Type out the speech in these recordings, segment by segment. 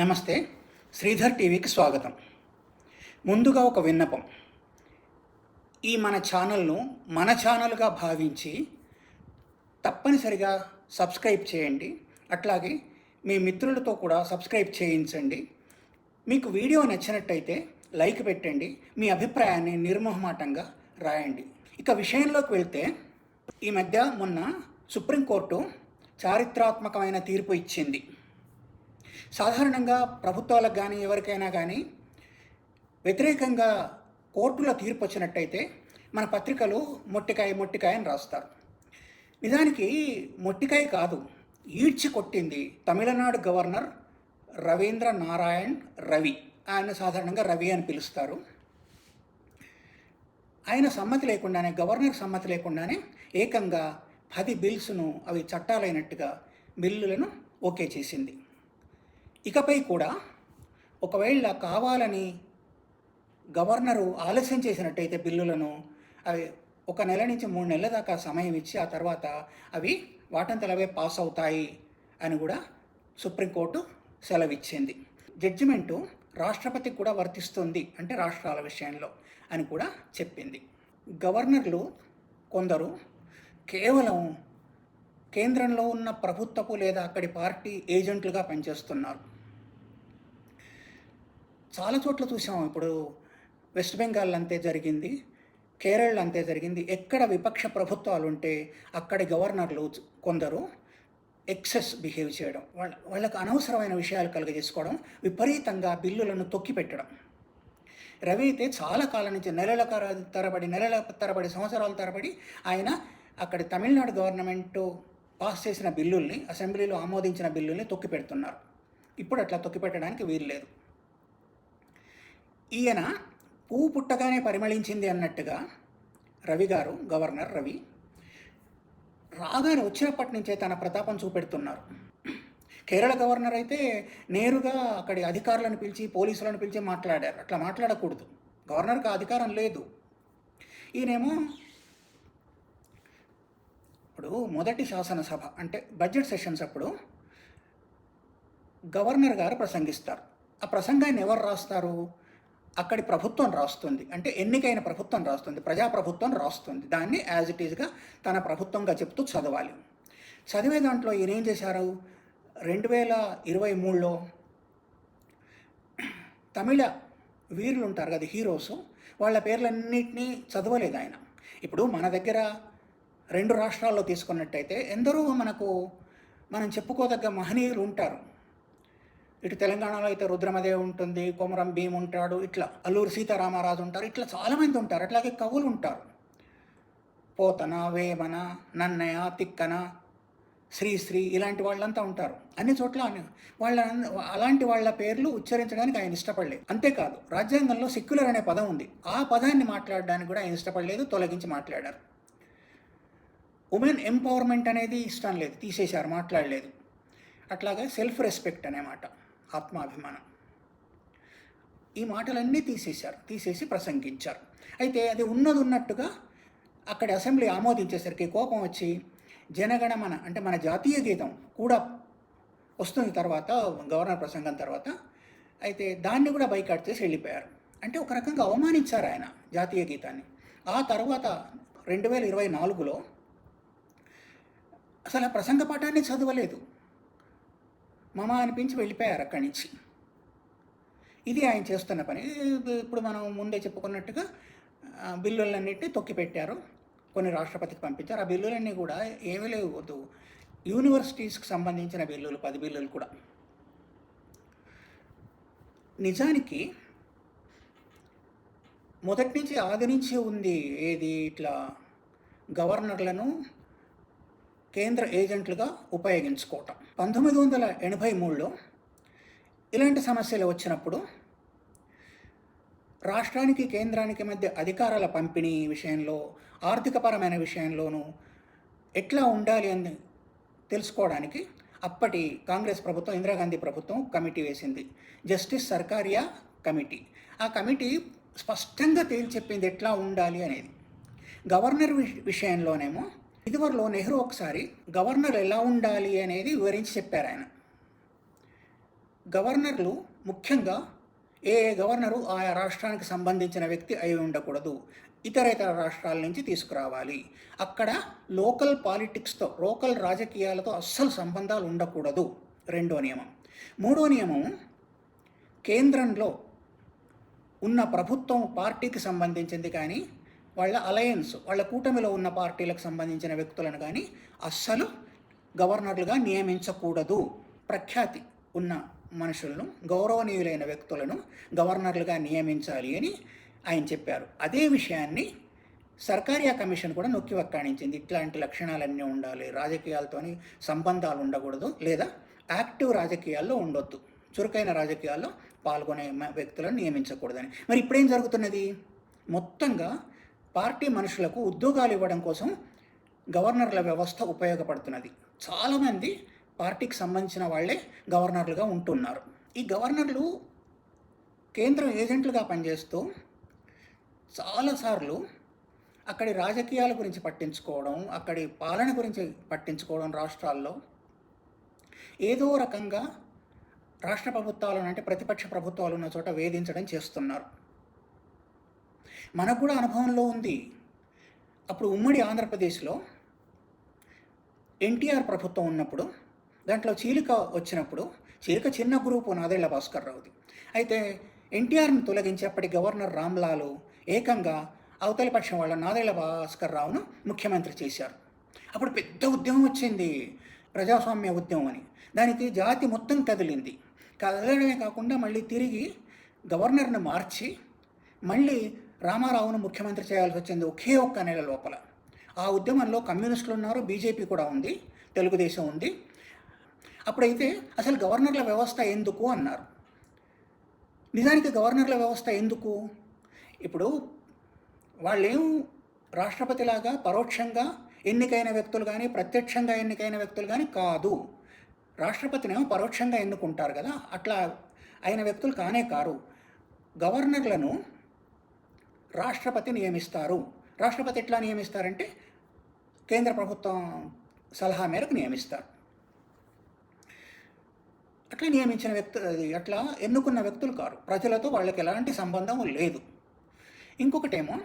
నమస్తే శ్రీధర్ టీవీకి స్వాగతం. ముందుగా ఒక విన్నపం. ఈ మన ఛానల్ను మన ఛానల్గా భావించి తప్పనిసరిగా సబ్స్క్రైబ్ చేయండి. అట్లాగే మీ మిత్రులతో కూడా సబ్స్క్రైబ్ చేయించండి. మీకు వీడియో నచ్చినట్టయితే లైక్ పెట్టండి. మీ అభిప్రాయాన్ని నిర్మోహమాటంగా రాయండి. ఇక విషయంలోకి వెళ్తే ఈ మధ్య మొన్న సుప్రీంకోర్టు చారిత్రాత్మకమైన తీర్పు ఇచ్చింది. సాధారణంగా ప్రభుత్వాలకు కానీ ఎవరికైనా కానీ వ్యతిరేకంగా కోర్టుల తీర్పు వచ్చినట్టయితే మన పత్రికలు మొట్టికాయ మొట్టికాయ అని రాస్తారు. నిజానికి మొట్టికాయ కాదు. ఈడ్చి కొట్టింది తమిళనాడు గవర్నర్ రవీంద్ర నారాయణ్ రవి. ఆయన సాధారణంగా రవి అని పిలుస్తారు. ఆయన సమ్మతి లేకుండానే గవర్నర్ సమ్మతి లేకుండానే ఏకంగా పది బిల్స్ను అవి చట్టాలైనట్టుగా బిల్లులను ఓకే చేసింది. ఇకపై కూడా ఒకవేళ కావాలని గవర్నరు ఆలస్యం చేసినట్టయితే బిల్లులను అవి ఒక నెల నుంచి మూడు నెలల దాకా సమయం ఇచ్చి ఆ తర్వాత అవి వాటంతలవే పాస్ అవుతాయి అని కూడా సుప్రీంకోర్టు సెలవిచ్చింది. జడ్జిమెంటు రాష్ట్రపతికి కూడా వర్తిస్తుంది అంటే రాష్ట్రాల విషయంలో అని కూడా చెప్పింది. గవర్నర్లు కొందరు కేవలం కేంద్రంలో ఉన్న ప్రభుత్వపు లేదా అక్కడి పార్టీ ఏజెంట్లుగా పనిచేస్తున్నారు. చాలా చోట్ల చూసాం. ఇప్పుడు వెస్ట్ బెంగాల్ అంతే జరిగింది. కేరళ అంతే జరిగింది. ఎక్కడ విపక్ష ప్రభుత్వాలు ఉంటే అక్కడి గవర్నర్లు కొందరు ఎక్సెస్ బిహేవ్ చేయడం వాళ్ళ వాళ్ళకు అనవసరమైన విషయాలు కలుగజేసుకోవడం విపరీతంగా బిల్లులను తొక్కిపెట్టడం. రవి అయితే చాలా కాలం నుంచి నెలల తరబడి నెలల తరబడి సంవత్సరాల తరబడి ఆయన అక్కడ తమిళనాడు గవర్నమెంట్ పాస్ చేసిన బిల్లుల్ని అసెంబ్లీలో ఆమోదించిన బిల్లుల్ని తొక్కిపెడుతున్నారు. ఇప్పుడు అట్లా తొక్కిపెట్టడానికి వీలు లేదు. ఈయన పువ్వు పుట్టగానే పరిమళించింది అన్నట్టుగా రవి గారు గవర్నర్ రవి రాగానే వచ్చినప్పటి నుంచే తన ప్రతాపం చూపెడుతున్నారు. కేరళ గవర్నర్ అయితే నేరుగా అక్కడి అధికారులను పిలిచి పోలీసులను పిలిచి మాట్లాడారు. అట్లా మాట్లాడకూడదు. గవర్నర్కి అధికారం లేదు. ఈయనేమో ఇప్పుడు మొదటి శాసనసభ అంటే బడ్జెట్ సెషన్స్ అప్పుడు గవర్నర్ గారు ప్రసంగిస్తారు. ఆ ప్రసంగాన్ని ఎవరు రాస్తారు? అక్కడి ప్రభుత్వం రాస్తుంది. అంటే ఎన్నికైన ప్రభుత్వం రాస్తుంది. ప్రజాప్రభుత్వం రాస్తుంది. దాన్ని యాజ్ ఇట్ ఈజ్గా తన ప్రభుత్వంగా చెప్తూ చదవాలి. చదివే దాంట్లో ఈయన ఏం చేశారు? రెండు వేల ఇరవై మూడులో తమిళ వీరులు ఉంటారు కదా హీరోస్ వాళ్ళ పేర్లన్నింటినీ చదవలేదు ఆయన. ఇప్పుడు మన దగ్గర రెండు రాష్ట్రాల్లో తీసుకున్నట్టయితే ఎందరో మనకు మనం చెప్పుకోదగ్గ మహనీయులు ఉంటారు. ఇటు తెలంగాణలో అయితే రుద్రమదేవి ఉంటుంది కొమరం భీమ్ ఉంటాడు ఇట్లా అల్లూరు సీతారామరాజు ఉంటారు ఇట్లా చాలామంది ఉంటారు అట్లాగే కవులు ఉంటారు. పోతన వేమన నన్నయ తిక్కన శ్రీశ్రీ ఇలాంటి వాళ్ళంతా ఉంటారు. అన్ని చోట్ల వాళ్ళ అలాంటి వాళ్ళ పేర్లు ఉచ్చరించడానికి ఆయన ఇష్టపడలేదు. అంతేకాదు రాజ్యాంగంలో సెక్యులర్ అనే పదం ఉంది. ఆ పదాన్ని మాట్లాడడానికి కూడా ఆయన ఇష్టపడలేదు తొలగించి మాట్లాడారు. ఉమెన్ ఎంపవర్మెంట్ అనేది ఇష్టం లేదు తీసేశారు మాట్లాడలేదు. అట్లాగే సెల్ఫ్ రెస్పెక్ట్ అనే మాట. ఆత్మాభిమానం. ఈ మాటలన్నీ తీసేశారు తీసేసి ప్రసంగించారు. అయితే అది ఉన్నది ఉన్నట్టుగా అక్కడ అసెంబ్లీ ఆమోదించేసరికి కోపం వచ్చి జనగణమన అంటే మన జాతీయ గీతం కూడా వస్తుంది తర్వాత గవర్నర్ ప్రసంగం తర్వాత అయితే దాన్ని కూడా బైకాట్ చేసి వెళ్ళిపోయారు. అంటే ఒక రకంగా అవమానించారు ఆయన జాతీయ గీతాన్ని. ఆ తర్వాత రెండు వేల ఇరవై నాలుగులో అసలు ఆ ప్రసంగ పాఠాన్ని చదవలేదు. మమ అనిపించి వెళ్ళిపోయారు అక్కడి నుంచి. ఇది ఆయన చేస్తున్న పని. ఇప్పుడు మనం ముందే చెప్పుకున్నట్టుగా బిల్లులన్నింటినీ తొక్కిపెట్టారు కొన్ని రాష్ట్రపతికి పంపించారు. ఆ బిల్లులన్నీ కూడా ఏమీ లేవద్దు యూనివర్సిటీస్కి సంబంధించిన బిల్లులు పది బిల్లులు కూడా. నిజానికి మొదటి నుంచి ఆది నుంచి ఉంది ఏది ఇట్లా గవర్నర్లను కేంద్ర ఏజెంట్లుగా ఉపయోగించుకోవటం. పంతొమ్మిది వందల ఎనభై మూడులో ఇలాంటి సమస్యలు వచ్చినప్పుడు రాష్ట్రానికి కేంద్రానికి మధ్య అధికారాల పంపిణీ విషయంలో ఆర్థికపరమైన విషయంలోనూ ఎట్లా ఉండాలి అని తెలుసుకోవడానికి అప్పటి కాంగ్రెస్ ప్రభుత్వం ఇందిరాగాంధీ ప్రభుత్వం కమిటీ వేసింది. Justice Sarkaria committee. ఆ కమిటీ స్పష్టంగా తేల్చెప్పింది ఎట్లా ఉండాలి అనేది. గవర్నర్ విషయంలోనేమో ఇదివరలో నెహ్రూ ఒకసారి గవర్నర్ ఎలా ఉండాలి అనేది వివరించి చెప్పారు ఆయన. గవర్నర్లు ముఖ్యంగా ఏ గవర్నరు ఆయా రాష్ట్రానికి సంబంధించిన వ్యక్తి అయి ఉండకూడదు. ఇతర ఇతర రాష్ట్రాల నుంచి తీసుకురావాలి. అక్కడ లోకల్ పాలిటిక్స్తో లోకల్ రాజకీయాలతో అస్సలు సంబంధాలు ఉండకూడదు. రెండో నియమం. మూడో నియమం కేంద్రంలో ఉన్న ప్రభుత్వం పార్టీకి సంబంధించింది కానీ వాళ్ళ అలయన్స్ వాళ్ళ కూటమిలో ఉన్న పార్టీలకు సంబంధించిన వ్యక్తులను కానీ అస్సలు గవర్నర్లుగా నియమించకూడదు. ప్రఖ్యాతి ఉన్న మనుషులను గౌరవనీయులైన వ్యక్తులను గవర్నర్లుగా నియమించాలి అని ఆయన చెప్పారు. అదే విషయాన్ని సర్కారియా కమిషన్ కూడా నొక్కి వక్కాణించింది. ఇట్లాంటి లక్షణాలన్నీ ఉండాలి. రాజకీయాలతోని సంబంధాలు ఉండకూడదు లేదా యాక్టివ్ రాజకీయాల్లో ఉండొద్దు. చురుకైన రాజకీయాల్లో పాల్గొనే వ్యక్తులను నియమించకూడదని. మరి ఇప్పుడేం జరుగుతున్నది? మొత్తంగా పార్టీ మనుషులకు ఉద్యోగాలు ఇవ్వడం కోసం గవర్నర్ల వ్యవస్థ ఉపయోగపడుతున్నది. చాలామంది పార్టీకి సంబంధించిన వాళ్ళే గవర్నర్లుగా ఉంటున్నారు. ఈ గవర్నర్లు కేంద్రం ఏజెంట్లుగా పనిచేస్తూ చాలాసార్లు అక్కడి రాజకీయాల గురించి పట్టించుకోవడం అక్కడి పాలన గురించి పట్టించుకోవడం రాష్ట్రాల్లో ఏదో రకంగా రాష్ట్ర ప్రభుత్వాలను అంటే ప్రతిపక్ష ప్రభుత్వాలు ఉన్న చోట వేధించడం చేస్తున్నారు. మనకు కూడా అనుభవంలో ఉంది. అప్పుడు ఉమ్మడి ఆంధ్రప్రదేశ్లో ఎన్టీఆర్ ప్రభుత్వం ఉన్నప్పుడు దాంట్లో చీలిక వచ్చినప్పుడు చీలిక చిన్న గ్రూపు నాదేళ్ళ భాస్కర్ రావుది అయితే ఎన్టీఆర్ను తొలగించి అప్పటి గవర్నర్ రామ్లాలు ఏకంగా అవతలి పక్షం వాళ్ళ నాదేళ్ళ భాస్కర్ రావును ముఖ్యమంత్రి చేశారు. అప్పుడు పెద్ద ఉద్యమం వచ్చింది. ప్రజాస్వామ్య ఉద్యమం అని. దానికి జాతి మొత్తం కదిలింది. కదలడమే కాకుండా మళ్ళీ తిరిగి గవర్నర్ను మార్చి మళ్ళీ రామారావును ముఖ్యమంత్రి చేయాల్సి వచ్చింది ఒకే ఒక్క నెల లోపల. ఆ ఉద్యమంలో కమ్యూనిస్టులు ఉన్నారు బీజేపీ కూడా ఉంది తెలుగుదేశం ఉంది. అప్పుడైతే అసలు గవర్నర్ల వ్యవస్థ ఎందుకు అన్నారు. నిజానికి గవర్నర్ల వ్యవస్థ ఎందుకు? ఇప్పుడు వాళ్ళేం రాష్ట్రపతిలాగా పరోక్షంగా ఎన్నికైన వ్యక్తులు కానీ ప్రత్యక్షంగా ఎన్నికైన వ్యక్తులు కానీ కాదు. రాష్ట్రపతినేమో పరోక్షంగా ఎన్నుకుంటారు కదా అట్లా అయిన వ్యక్తులు కానే కారు. గవర్నర్లను రాష్ట్రపతి నియమిస్తారు. రాష్ట్రపతి ఎట్లా నియమిస్తారంటే కేంద్ర ప్రభుత్వం సలహా మేరకు నియమిస్తారు. అట్లా నియమించిన వ్యక్తు అది అట్లా ఎన్నుకున్న వ్యక్తులు కారు. ప్రజలతో వాళ్ళకి ఎలాంటి సంబంధం లేదు. ఇంకొకటేమో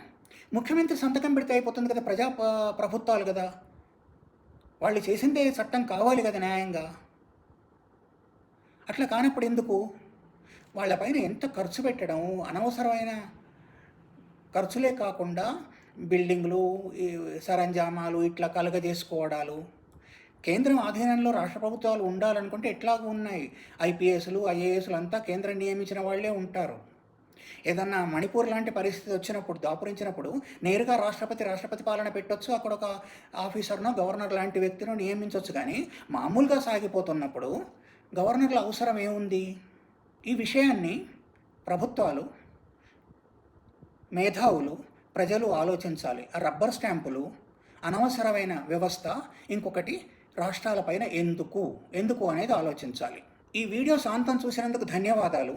ముఖ్యమంత్రి సంతకం పెడితే అయిపోతుంది కదా ప్రజా ప్రభుత్వాలు కదా. వాళ్ళు చేసిందే చట్టం కావాలి కదా న్యాయంగా. అట్లా కానప్పుడు ఎందుకు? వాళ్ళపైన ఎంత ఖర్చు పెట్టడం అనవసరమైన ఖర్చులే కాకుండా బిల్డింగ్లు ఈ సరంజామాలు ఇట్లా కలగజేసుకోవడాలు. కేంద్రం ఆధీనంలో రాష్ట్ర ప్రభుత్వాలు ఉండాలనుకుంటే ఎట్లాగూ ఉన్నాయి. ఐపీఎస్లు ఐఏఎస్లు అంతా కేంద్రం నియమించిన వాళ్ళే ఉంటారు. ఏదన్నా మణిపూర్ లాంటి పరిస్థితి వచ్చినప్పుడు దాపురించినప్పుడు నేరుగా రాష్ట్రపతి రాష్ట్రపతి పాలన పెట్టొచ్చు అక్కడ ఒక ఆఫీసర్నో గవర్నర్ లాంటి వ్యక్తినో నియమించవచ్చు కానీ మామూలుగా సాగిపోతున్నప్పుడు గవర్నర్ల అవసరం ఏముంది? ఈ విషయాన్ని ప్రభుత్వాలు మేధావులు ప్రజలు ఆలోచించాలి. ఆ రబ్బర్ స్టాంపులు అనవసరమైన వ్యవస్థ ఇంకొకటి రాష్ట్రాలపైన ఎందుకు? ఎందుకు అనేది ఆలోచించాలి. ఈ వీడియో శాంతం చూసినందుకు ధన్యవాదాలు.